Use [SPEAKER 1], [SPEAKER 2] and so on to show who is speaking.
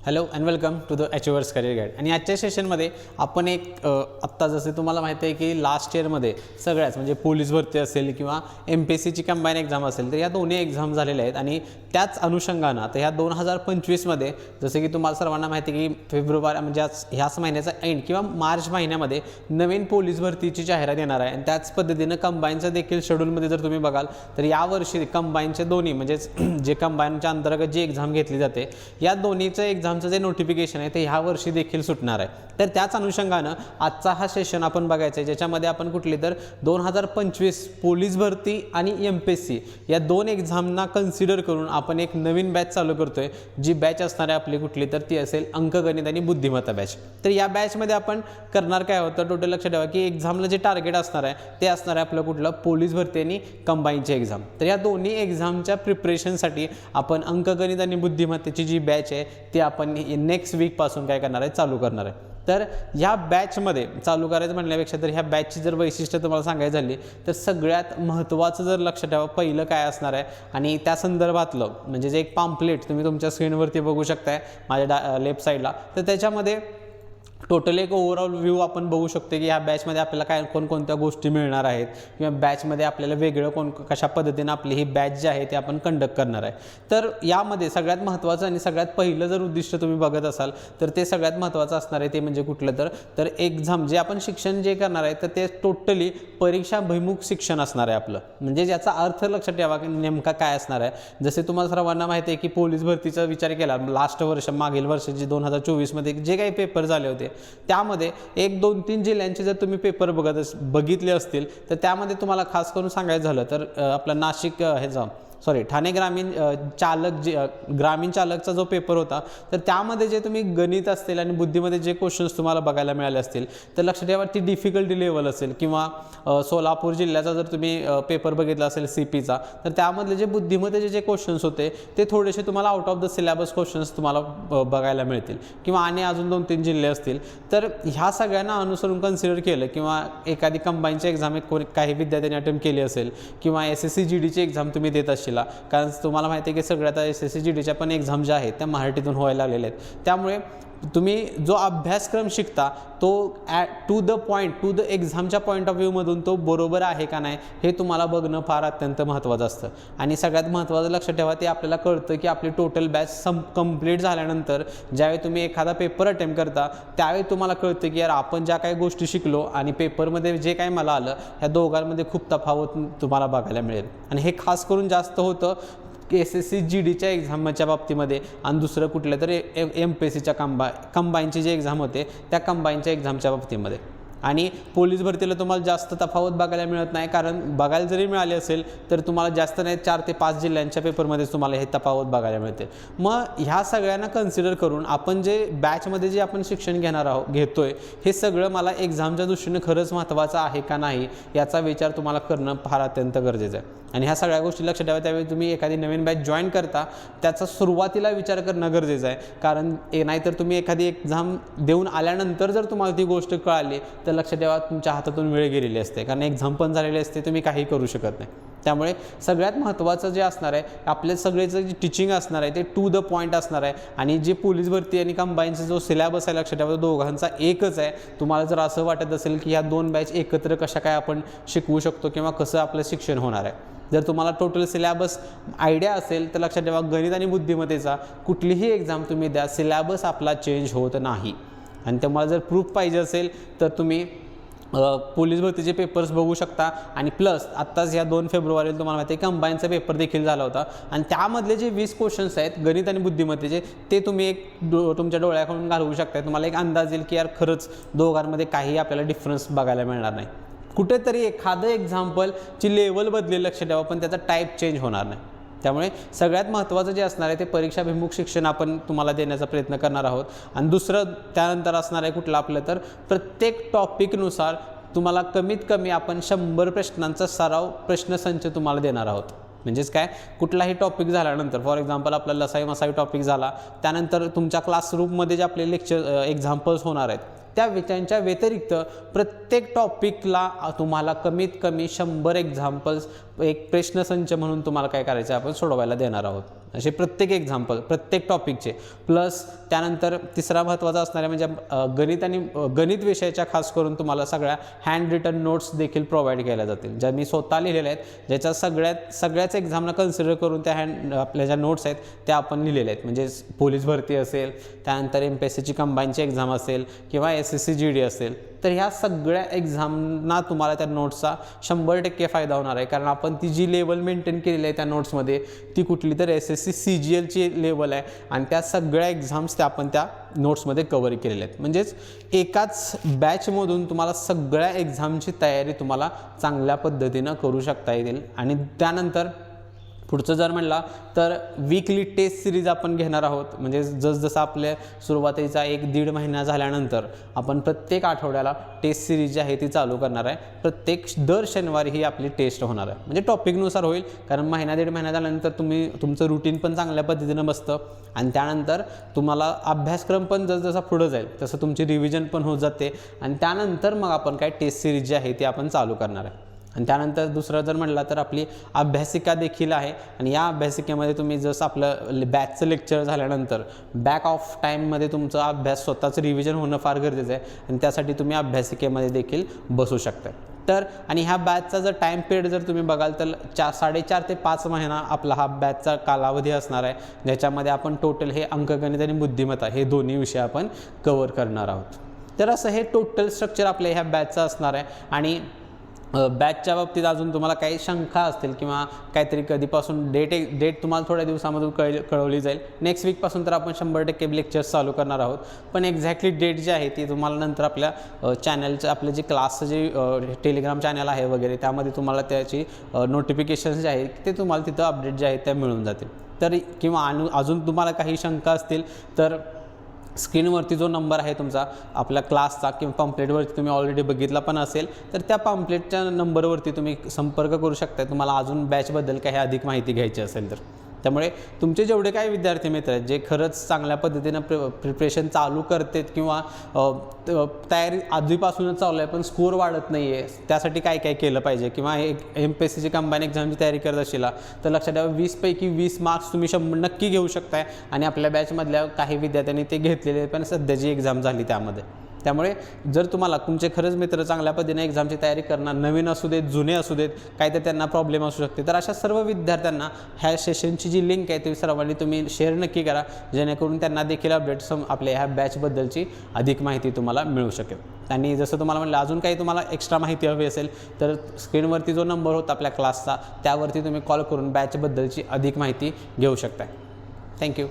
[SPEAKER 1] Hello and welcome to the achievers career guide आणि आजच्या सेशनमध्ये आपण एक आत्ता जसे तुम्हाला माहिती आहे की लास्ट इयरमध्ये सगळ्याच म्हणजे पोलीस भरती असेल किंवा एम पी एस सीची कंबाईन एक्झाम असेल तर या दोन्ही एक्झाम झालेल्या आहेत. आणि त्याच अनुषंगानं तर ह्या दोन हजार पंचवीसमध्ये जसे की तुम्हाला सर्वांना माहिती आहे की फेब्रुवारी म्हणजे आज ह्याच महिन्याचा एंड किंवा मार्च महिन्यामध्ये नवीन पोलीस भरतीची जाहिरात येणार आहे. आणि त्याच पद्धतीनं कंबाईनचं देखील शेड्यूलमध्ये जर तुम्ही बघाल तर यावर्षी कंबाईनचे दोन्ही म्हणजेच जे कंबाईनच्या अंतर्गत जी एक्झाम घेतली जाते या दोन्हीचं एक्झामचं जे नोटिफिकेशन आहे ते ह्या वर्षी देखील सुटणार आहे. तर त्याच अनुषंगानं आजचा हा सेशन आपण बघायचा आहे ज्याच्यामध्ये आपण कुठली तर दोन हजार पंचवीस पोलीस भरती आणि एम पी एस सी या दोन एक्झामना कन्सिडर करून आपण एक नवीन बॅच चालू करतोय जी बॅच असणार आहे आपली कुठली तर ती असेल अंकगणित आणि बुद्धिमत्ता बॅच तर या बॅचमध्ये आपण करणार काय होतं टोटल लक्ष ठेवा की एक्झामला जे टार्गेट असणार आहे ते असणार आहे आपलं कुठलं? पोलीस भरती आणि कंबाईनची एक्झाम तर या दोन्ही एक्झामच्या प्रिपरेशनसाठी आपण अंकगणित आणि बुद्धिमत्तेची जी बॅच आहे ती आपण आपण नेक्स्ट वीकपासून काय करणार आहे? चालू करणार आहे. तर ह्या बॅचमध्ये चालू करायचं म्हणण्यापेक्षा तर ह्या बॅचची जर वैशिष्ट्य तुम्हाला सांगायची झाली तर सगळ्यात महत्त्वाचं जर लक्ष ठेवा पहिलं काय असणार आहे? आणि त्या संदर्भातलं म्हणजे जे एक पाम्पलेट तुम्ही तुमच्या स्क्रीनवरती बघू शकताय माझ्या डा लेफ्ट साईडला तर त्याच्यामध्ये टोटल एक ओव्हरऑल व्ह्यू आपण बघू शकतो की ह्या बॅचमध्ये आपल्याला काय कोणकोणत्या गोष्टी मिळणार आहेत? किंवा बॅचमध्ये आपल्याला वेगळं कोण कशा पद्धतीनं आपली ही बॅच जी आहे ती आपण कंडक्ट करणार आहे? तर यामध्ये सगळ्यात महत्त्वाचं आणि सगळ्यात पहिलं जर उद्दिष्ट तुम्ही बघत असाल तर ते सगळ्यात महत्त्वाचं असणार आहे ते म्हणजे कुठलं तर तर एक्झाम जे आपण शिक्षण जे करणार आहे तर ते टोटली परीक्षाभिमुख शिक्षण असणार आहे आपलं. म्हणजे ज्याचा अर्थ लक्षात ठेवा की नेमका काय असणार आहे. जसे तुम्हाला सर्वांना माहिती आहे की पोलीस भरतीचा विचार केला लास्ट वर्ष मागील वर्ष जे दोन हजार चोवीसमध्ये जे काही पेपर झाले होते त्यामध्ये एक दोन तीन जिल्ह्यांचे जर तुम्ही पेपर बघत अस बघितले असतील तर त्यामध्ये तुम्हाला खास करून सांगायचं झालं तर आपलं नाशिक हे ह्याचा सॉरी ठाणे ग्रामीण चालक जे ग्रामीण चालकचा जो पेपर होता तर त्यामध्ये जे तुम्ही गणित असतील आणि बुद्धीमध्ये जे क्वेश्चन्स तुम्हाला बघायला मिळाले असतील तर लक्षात ठेवा ती डिफिकल्टी लेवल असेल किंवा सोलापूर जिल्ह्याचा जर तुम्ही पेपर बघितला असेल सी पीचा तर त्यामधले जे बुद्धीमध्ये जे क्वेश्चन्स होते ते थोडेसे तुम्हाला out of the syllabus questions तुम्हाला बघायला मिळतील. किंवा आणि अजून दोन तीन जिल्हे असतील. तर ह्या सगळ्यांना अनुसरून कन्सिडर केलं किंवा एखादी कंबाईनची एक्झाम एक कोणी काही विद्यार्थ्यांनी अटेम्प्ट केली असेल किंवा एस एस सी जी डीची एक्झाम तुम्ही देत असेल परीक्षेला कारण तुम्हाला माहिती आहे की सगळ्या आता एस एस सी जी डीच्या पण एक्झाम ज्या आहेत त्या मराठीतून व्हायला लागलेल्या आहेत. त्यामुळे तुम्ही जो अभ्यासक्रम शिकता तो at to the point to the एक्झामच्या point of व्ह्यूमधून तो बरोबर आहे का नाही हे तुम्हाला बघणं फार अत्यंत महत्त्वाचं असतं. आणि सगळ्यात महत्त्वाचं लक्षात ठेवा ते आपल्याला कळतं की आपली टोटल बॅच सम कंप्लीट झाल्यानंतर ज्यावेळी तुम्ही एखादा पेपर अटेम्प्ट करता त्यावेळी तुम्हाला कळतं की यार आपण ज्या काही गोष्टी शिकलो आणि पेपरमध्ये जे काही मला आलं ह्या दोघांमध्ये खूप तफावत तुम्हाला बघायला मिळेल. आणि हे खास करून जास्त होतं एस एस सी जी डीच्या एक्झामच्या बाबतीमध्ये आणि दुसरं कुठलं तर एम पी एस सीच्या कंबा कंबाईनची जी एक्झाम होते त्या कंबाईनच्या एक्झामच्या बाबतीमध्ये. आणि पोलीस भरतीला तुम्हाला जास्त तफावत बघायला मिळत नाही कारण बघायला जरी मिळाली असेल तर तुम्हाला जास्त नाही चार ते पाच जिल्ह्यांच्या पेपरमध्ये तुम्हाला हे तफावत बघायला मिळते. मग ह्या सगळ्यांना कन्सिडर करून आपण जे बॅचमध्ये जे आपण शिक्षण घेणार आहोत आहे हे सगळं मला एक्झामच्या दृष्टीने खरंच महत्त्वाचं आहे का नाही याचा विचार तुम्हाला करणं फार अत्यंत गरजेचं आहे. आणि ह्या सगळ्या गोष्टी लक्षात ठेवा. त्यावेळी तुम्ही एखादी नवीन बॅच जॉईन करता त्याचा सुरुवातीला विचार करणं गरजेचं आहे. कारण ए नाहीतर तुम्ही एखादी एक्झाम देऊन आल्यानंतर जर तुम्हाला ती गोष्ट कळाली तर लक्षात ठेवा तुमच्या हातातून वेळ गेलेली असते. कारण एक्झाम पण झालेली असते तुम्ही काही करू शकत नाही. त्यामुळे सगळ्यात महत्त्वाचं जे असणार आहे आपले सगळेचं जे टीचिंग असणार आहे ते टू द पॉईंट असणार आहे. आणि जे पोलीस भरती आणि कंबाईनचा जो सिलॅबस आहे लक्षात ठेवा तो दोघांचा एकच आहे. तुम्हाला जर असं वाटत असेल की ह्या दोन बॅच एकत्र कशा काय आपण शिकवू शकतो किंवा कसं आपलं शिक्षण होणार आहे. जर तुम्हाला टोटल सिलॅबस आयडिया असेल तर लक्षात ठेवा गणित आणि बुद्धिमत्तेचा कुठलीही एक्झाम तुम्ही द्या सिलॅबस आपला चेंज होत नाही. आणि तुम्हाला जर प्रूफ पाहिजे असेल तर तुम्ही पोलीस भरतीचे पेपर्स बघू शकता. आणि प्लस आत्ताच या दोन फेब्रुवारीला तुम्हाला माहिती आहे कंबाईनचा पेपर देखील झाला होता. आणि त्यामधले जे वीस क्वेश्चन्स आहेत गणित आणि बुद्धिमत्तेचे ते तुम्ही एक डो तुमच्या डोळ्याकडून घालवू शकता तुम्हाला एक अंदाज येईल की यार खरंच दोघांमध्ये काही आपल्याला डिफरन्स बघायला मिळणार नाही. कुठेतरी एखादं एक्झाम्पलची लेवल बदलेल लक्ष द्यावं पण त्याचा टाईप चेंज होणार नाही. त्यामुळे सगळ्यात महत्त्वाचं जे असणार आहे ते परीक्षाभिमुख शिक्षण आपण तुम्हाला देण्याचा प्रयत्न करणार आहोत. आणि दुसरं त्यानंतर असणार आहे कुठलं आपलं तर प्रत्येक टॉपिकनुसार तुम्हाला कमीत कमी आपण शंभर प्रश्नांचा सराव प्रश्नसंच तुम्हाला देणार आहोत. म्हणजेच काय? कुठलाही टॉपिक झाल्यानंतर फॉर एक्झाम्पल आपला लसाई मसाई टॉपिक झाला त्यानंतर तुमच्या क्लासरूममध्ये जे आपले लेक्चर एक्झाम्पल्स होणार आहेत त्या वि- त्यांच्या व्यतिरिक्त प्रत्येक टॉपिकला तुम्हाला कमीत कमी शंभर एक्झाम्पल्स एक प्रश्नसंच म्हणून तुम्हाला काय करायचं आपण सोडवायला देणार आहोत. असे प्रत्येक एक्झाम्पल प्रत्येक टॉपिकचे प्लस त्यानंतर तिसरा महत्त्वाचा असणारा म्हणजे गणित आणि गणित विषयाच्या खास करून तुम्हाला सगळ्या हँड रिटन नोट्स देखील प्रोव्हाइड केल्या जातील. ज्या मी स्वतः लिहिलेल्या आहेत ज्याच्या सगळ्यात सगळ्याच एक्झामला कन्सिडर करून त्या हँड आपल्या ज्या नोट्स आहेत त्या आपण लिहिलेल्या आहेत. म्हणजे पोलीस भरती असेल त्यानंतर एम पी एस सीची कंबाईनची एक्झाम असेल किंवा S S C G D असेल. तर ह्या सगळ्या एक्झामना तुम्हाला त्या नोट्सचा शंभर टक्के फायदा होणार आहे. कारण आपण ती जी लेवल मेंटेन केलेली आहे त्या नोट्समध्ये ती कुठली तर S S C C G एलची level आहे आणि त्या सगळ्या एक्झाम्स त्या आपण त्या नोट्समध्ये कवर केलेल्या आहेत. म्हणजेच एकाच बॅचमधून तुम्हाला सगळ्या एक्झामची तयारी तुम्हाला चांगल्या पद्धतीनं करू शकता येईल. आणि त्यानंतर पुढचं जर म्हणला तर वीकली टेस्ट सिरीज आपण घेणार आहोत. म्हणजे जसजसं आपल्या सुरुवातीचा एक दीड महिना झाल्यानंतर आपण प्रत्येक आठवड्याला टेस्ट सिरीज जी आहे ती चालू करणार आहे. प्रत्येक दर शनिवारी ही आपली टेस्ट होणार आहे. म्हणजे टॉपिकनुसार होईल कारण महिना दीड महिना झाल्यानंतर तुम्ही तुमचं रुटीन पण चांगल्या पद्धतीनं बसतं. आणि त्यानंतर तुम्हाला अभ्यासक्रम पण जसजसा पुढं जाईल तसं तुमची रिव्हिजन पण होत जाते. आणि त्यानंतर मग आपण काय टेस्ट सिरीज जी आहे ती आपण चालू करणार आहे. आणि त्यानंतर दुसरं जर म्हटलं तर आपली अभ्यासिका देखील आहे. आणि या अभ्यासिकेमध्ये तुम्ही जसं आपलं बॅचचं लेक्चर झाल्यानंतर बॅक ऑफ टाईममध्ये तुमचा अभ्यास स्वतःचं रिव्हिजन होणं फार गरजेचं आहे. आणि त्यासाठी तुम्ही अभ्यासिकेमध्ये देखील बसू शकता. तर आणि ह्या बॅचचा जर टाईम पिरियड जर तुम्ही बघाल तर चार साडेचार ते पाच महिना आपला हा बॅचचा कालावधी असणार आहे. ज्याच्यामध्ये आपण टोटल हे अंकगणित आणि बुद्धिमत्ता हे दोन्ही विषय आपण कवर करणार आहोत. तर असं हे टोटल स्ट्रक्चर आपल्या ह्या बॅचचं असणार आहे. आणि बॅचच्या बाबतीत अजून तुम्हाला काही शंका असतील किंवा काहीतरी कधीपासून डेट डेट तुम्हाला थोड्या दिवसामधून कळ कळवली जाईल. नेक्स्ट वीकपासून तर आपण शंभर टक्के लेक्चर्स चालू करणार आहोत. पण एक्झॅक्टली डेट जी आहे ती तुम्हाला नंतर आपल्या चॅनलचं आपलं जे क्लासचं जे टेलिग्राम चॅनल आहे वगैरे त्यामध्ये तुम्हाला त्याची नोटिफिकेशन्स जे आहेत ते तुम्हाला तिथं अपडेट जे आहेत त्या मिळून जातील. तर किंवा अनु अजून तुम्हाला काही शंका असतील तर स्क्रीनवरती जो नंबर आहे तुमचा आपल्या क्लासचा किंवा पम्पलेटवरती तुम्ही ऑलरेडी बघितला पण असेल तर त्या पम्पलेटच्या नंबरवरती तुम्ही संपर्क करू शकता तुम्हाला अजून बॅचबद्दल काही अधिक माहिती घ्यायची असेल तर. त्यामुळे तुमचे जेवढे काही विद्यार्थी मित्र आहेत जे खरंच चांगल्या पद्धतीनं प्रि प्रिपरेशन चालू करतात किंवा तयारी आधीपासूनच चालू आहे पण स्कोअर वाढत नाही आहे त्यासाठी काय काय केलं पाहिजे? किंवा एक एम पी एस सीची कंबाईन एक्झामची तयारी करत असेल तर लक्षात ठेवा वीसपैकी वीस मार्क्स तुम्ही शंभर नक्की घेऊ शकताय. आणि आपल्या बॅचमधल्या काही विद्यार्थ्यांनी ते घेतलेले पण सध्याची एक्झाम झाली त्यामध्ये. त्यामुळे जर तुम्हाला तुमचे खरंच मित्र चांगल्या पद्धतीने एक्झामची तयारी करणार नवीन असू देत जुने असू देत काय तर त्यांना प्रॉब्लेम असू शकते तर अशा सर्व विद्यार्थ्यांना ह्या सेशनची जी लिंक आहे ती सर्वांनी तुम्ही शेअर नक्की करा जेणेकरून त्यांना देखील अपडेट सम आपल्या ह्या बॅचबद्दलची अधिक माहिती तुम्हाला मिळू शकेल. आणि जसं तुम्हाला म्हटलं अजून काही तुम्हाला एक्स्ट्रा माहिती हवी असेल तर स्क्रीनवरती जो नंबर होता आपल्या क्लासचा त्यावरती तुम्ही कॉल करून बॅचबद्दलची अधिक माहिती घेऊ शकता थँक्यू